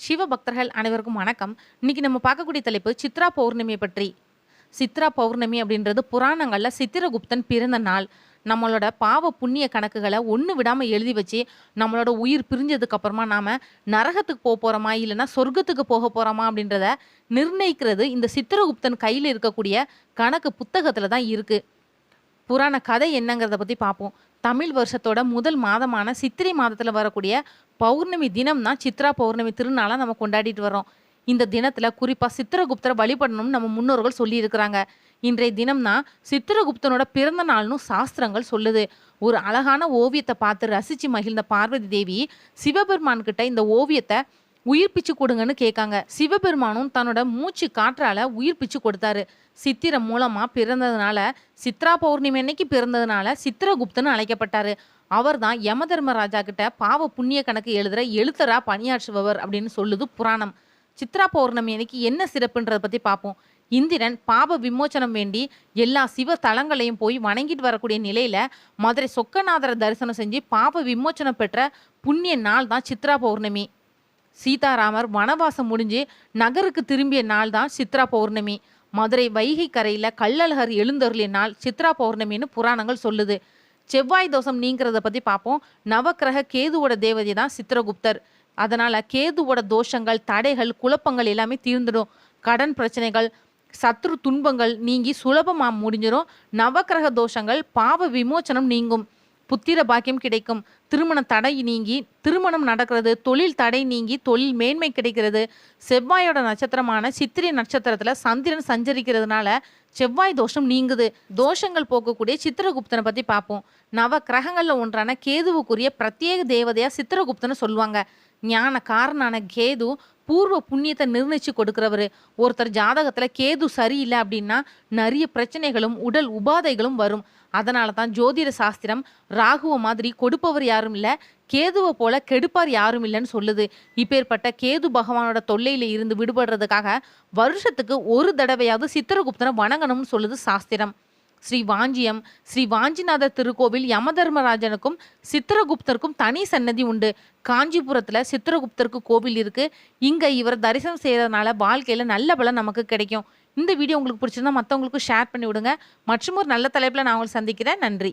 சிவபக்தர்கள் அனைவருக்கும் வணக்கம். இன்னைக்கு நம்ம பார்க்கக்கூடிய தலைப்பு சித்ரா பௌர்ணமியை பற்றி. சித்ரா பௌர்ணமி அப்படின்றது புராணங்களில் சித்திரகுப்தன் பிறந்த நாள். நம்மளோட பாவ புண்ணிய கணக்குகளை ஒன்று விடாமல் எழுதி வச்சு நம்மளோட உயிர் பிரிஞ்சதுக்கு அப்புறமா நாம் நரகத்துக்கு போக போகிறோமா இல்லைன்னா சொர்க்கத்துக்கு போக போகிறோமா அப்படின்றத நிர்ணயிக்கிறது இந்த சித்திரகுப்தன் கையில் இருக்கக்கூடிய கணக்கு புத்தகத்தில் தான் இருக்குது புராண கதை என்னங்கிறத பற்றி பார்ப்போம். தமிழ் வருஷத்தோட முதல் மாதமான சித்திரை மாதத்தில் வரக்கூடிய பௌர்ணமி தினம் தான் சித்ரா பௌர்ணமி திருநாளாக நம்ம கொண்டாடிட்டு வரோம் இந்த தினத்தில் குறிப்பாக சித்திரகுப்தரை வழிபடணும்னு நம்ம முன்னோர்கள் சொல்லியிருக்கிறாங்க. இன்றைய தினம் தான் சித்திரகுப்தனோட பிறந்த நாள்னு சாஸ்திரங்கள் சொல்லுது. ஒரு அழகான ஓவியத்தை பார்த்து ரசித்து மகிழ்ந்த பார்வதி தேவி சிவபெருமான்கிட்ட இந்த ஓவியத்தை உயிர் பிச்சு கொடுங்கன்னு கேட்காங்க. சிவபெருமானும் தன்னோட மூச்சு காற்றால உயிர்ப்பிச்சு கொடுத்தாரு. சித்திரம் மூலமா பிறந்ததுனால சித்ரா பௌர்ணமி அன்னைக்கு பிறந்ததுனால சித்திரகுப்தன்னு அழைக்கப்பட்டாரு. அவர் தான் யம தர்மராஜா கிட்ட பாவ புண்ணிய கணக்கு எழுதுற எழுத்தரா பணியாற்றுபவர் அப்படின்னு சொல்லுது புராணம். சித்ரா பௌர்ணமி அன்னைக்கு என்ன சிறப்புன்றதை பத்தி பார்ப்போம் இந்திரன் பாப விமோச்சனம் வேண்டி எல்லா சிவ தலங்களையும் போய் வணங்கிட்டு வரக்கூடிய நிலையில மதுரை சொக்கநாதரை தரிசனம் செஞ்சு பாப விமோச்சனம் பெற்ற புண்ணிய நாள் தான் சித்ரா பௌர்ணமி. சீதாராமர் வனவாசம் முடிஞ்சு நகருக்கு திரும்பிய நாள் தான் சித்ரா பௌர்ணமி. மதுரை வைகை கரையில் கள்ளழகர் எழுந்தருளிய நாள் சித்ரா பௌர்ணமின்னு புராணங்கள் சொல்லுது. செவ்வாய் தோஷம் நீங்கிறத பற்றி பார்ப்போம் நவக்கிரக கேதுவோட தேவதை தான் சித்திரகுப்தர். அதனால் கேதுவோட தோஷங்கள் தடைகள் குழப்பங்கள் எல்லாமே தீர்ந்துடும். கடன் பிரச்சனைகள் சத்ரு துன்பங்கள் நீங்கி சுலபமாக முடிஞ்சிடும் நவக்கிரக தோஷங்கள் பாவ விமோச்சனம் நீங்கும். புத்திர பாக்கியம் கிடைக்கும். திருமண தடை நீங்கி திருமணம் நடக்கிறது தொழில் தடை நீங்கி தொழில் மேன்மை கிடைக்கிறது. செவ்வாயோட நட்சத்திரமான சித்திரை நட்சத்திரத்துல சந்திரன் சஞ்சரிக்கிறதுனால செவ்வாய் தோஷம் நீங்குது. தோஷங்கள் போக்கக்கூடிய சித்திரகுப்தனை பத்தி பார்ப்போம் நவ கிரகங்கள்ல ஒன்றான கேதுவுக்குரிய பிரத்யேக தேவதையா சித்திரகுப்தனை சொல்லுவாங்க. ஞான காரணான கேது பூர்வ புண்ணியத்தை நிர்ணயிச்சு கொடுக்கிறவரு. ஒருத்தர் ஜாதகத்தில் கேது சரியில்லை அப்படின்னா நிறைய பிரச்சனைகளும் உடல் உபாதைகளும் வரும். அதனால தான் ஜோதிட சாஸ்திரம் ராகுவ மாதிரி கொடுப்பவர் யாரும் இல்லை கேதுவை போல கெடுப்பார் யாரும் இல்லைன்னு சொல்லுது. இப்பேற்பட்ட கேது பகவானோட தொல்லையில இருந்து விடுபடுறதுக்காக வருஷத்துக்கு ஒரு தடவையாவது சித்திரகுப்தனை வணங்கணும்னு சொல்லுது சாஸ்திரம். ஸ்ரீ வாஞ்சியம் ஸ்ரீ வாஞ்சிநாதர் திருக்கோவில் யமதர்மராஜனுக்கும் சித்திரகுப்தருக்கும் தனி சன்னதி உண்டு. காஞ்சிபுரத்தில் சித்திரகுப்தருக்கு கோவில் இருக்குது இங்கே இவர் தரிசனம் செய்கிறதுனால வாழ்க்கையில் நல்ல பலன் நமக்கு கிடைக்கும். இந்த வீடியோ உங்களுக்கு பிடிச்சிருந்தா மற்றவங்களுக்கு ஷேர் பண்ணி விடுங்க மற்றும் ஒரு நல்ல தலைப்பில் நான் உங்களை சந்திக்கிறேன். நன்றி.